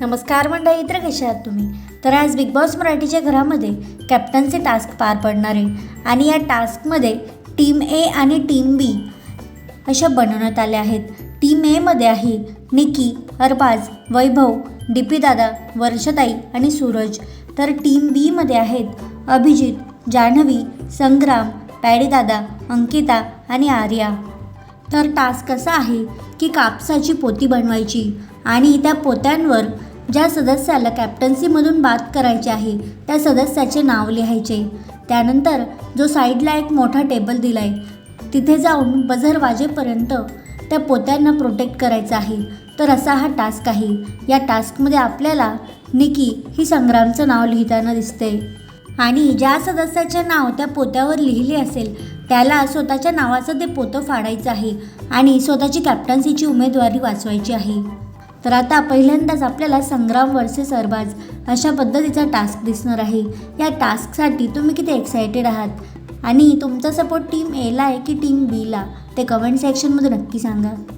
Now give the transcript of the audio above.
नमस्कार मंडळी इतर कशा आहात तुम्ही? तर आज बिग बॉस मराठीच्या घरामध्ये कॅप्टनचे टास्क पार पडणार आहे. आणि या टास्कमध्ये टीम ए आणि टीम बी अशा बनवण्यात आल्या आहेत. टीम एमध्ये आहे निकी अरबाज वैभव डीपी दादा वर्षताई आणि सूरज. तर टीम बीमध्ये आहेत अभिजित जान्हवी संग्राम पॅडीदादा अंकिता आणि आर्या. तर टास्क असा आहे की कापसाची पोती बनवायची आणि त्या पोत्यांवर ज्या सदस्याला कॅप्टन्सीमधून बात करायची आहे त्या सदस्याचे नाव लिहायचे. त्यानंतर जो साईडला एक मोठा टेबल दिला आहे तिथे जाऊन बझर वाजेपर्यंत त्या पोत्यांना प्रोटेक्ट करायचं आहे. तर असा हा टास्क आहे. या टास्कमध्ये आपल्याला निकी ही संग्रामचं नाव लिहिताना दिसते. आणि ज्या सदस्याचे नाव त्या पोत्यावर लिहिले असेल त्याला स्वतःच्या नावाचं ते पोतं फाडायचं आहे आणि स्वतःची कॅप्टन्सीची उमेदवारी वाचवायची आहे. तर आता पहिल्यांदाच आपल्याला संग्राम वर्सेस अरबाज अशा पद्धतीचा टास्क दिसणार आहे. या टास्कसाठी तुम्ही किती एक्सायटेड आहात? आणि तुमचा सपोर्ट टीम एला आहे की टीम बीला ते कमेंट सेक्शनमध्ये नक्की सांगा.